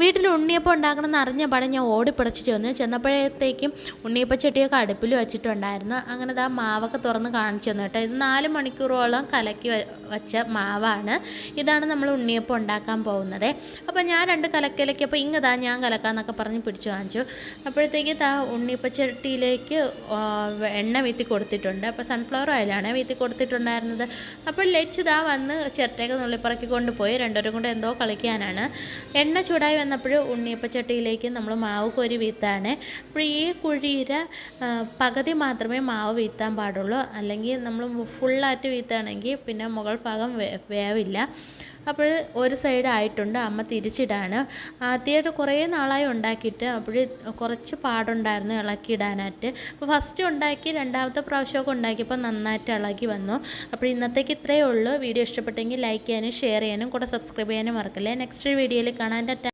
വീട്ടിൽ ഉണ്ണിയപ്പം ഉണ്ടാക്കണമെന്ന് അറിഞ്ഞ പാടെ ഞാൻ ഓടിപ്പിടച്ച് ചെന്ന് ചെന്നപ്പോഴത്തേക്കും ഉണ്ണിയപ്പച്ചട്ടിയൊക്കെ അടുപ്പിൽ വെച്ചിട്ടുണ്ടായിരുന്നു. അങ്ങനെ ആ മാവൊക്കെ തുറന്ന് കാണിച്ചു തന്നു കേട്ടോ. ഇത് നാല് മണിക്കൂറോളം കലക്കി വെച്ച മാവാണ്. ഇതാണ് നമ്മൾ ഉണ്ണിയപ്പം ഉണ്ടാക്കാൻ പോകുന്നത്. അപ്പോൾ ഞാൻ രണ്ട് കലക്കിലേക്ക് അപ്പോൾ ഇങ്ങതാ ഞാൻ കലക്കാന്നൊക്കെ പറഞ്ഞ് പിടിച്ചു വാങ്ങിച്ചു അപ്പോഴത്തേക്ക് താ ഉണ്ണിയപ്പച്ചട്ടിയിലേക്ക് എണ്ണ വീത്തി കൊടുത്തിട്ടുണ്ട്. അപ്പോൾ സൺഫ്ലവർ ഓയിലാണ് വീത്തി കൊടുത്തിട്ടുണ്ടായിരുന്നത്. അപ്പോൾ ലച്ച് ദാ വന്ന് ചിരട്ടയൊക്കെ നുള്ളിപ്പറക്കി കൊണ്ടുപോയി. രണ്ടുപേരും കൂടെ എന്തോ കളിക്കാനാണ്. എണ്ണ ചൂടായി വന്നപ്പോൾ ഉണ്ണിയപ്പച്ചട്ടിയിലേക്ക് നമ്മൾ മാവ് കോരി വീത്താണ്. അപ്പോൾ ഈ കുഴിയിര പകുതി മാത്രമേ മാവ് വീത്താൻ പാടുള്ളൂ. അല്ലെങ്കിൽ നമ്മൾ ഫുള്ളായിട്ട് വീത്താണെങ്കിൽ പിന്നെ മുകൾ ഭാഗം വേവില്ല. അപ്പോൾ ഒരു സൈഡ് ആയിട്ടുണ്ട് അമ്മ തിരിച്ചിടാണ്. ആദ്യമായിട്ട് കുറേ നാളായി ഉണ്ടാക്കിയിട്ട് അപ്പോൾ കുറച്ച് പാടുണ്ടായിരുന്നു ഇളക്കിയിടാനായിട്ട്. അപ്പോൾ ഫസ്റ്റ് ഉണ്ടാക്കി രണ്ടാമത്തെ പ്രാവശ്യമൊക്കെ ഉണ്ടാക്കിയപ്പോൾ നന്നായിട്ട് ഇളക്കി വന്നു. അപ്പോൾ ഇന്നത്തേക്ക് ഇത്രയേ ഉള്ളൂ. വീഡിയോ ഇഷ്ടപ്പെട്ടെങ്കിൽ ലൈക്ക് ചെയ്യാനും ഷെയർ ചെയ്യാനും കൂടെ സബ്സ്ക്രൈബ് ചെയ്യാനും മറക്കല്ലേ. നെക്സ്റ്റ് വീഡിയോയിൽ കാണാൻ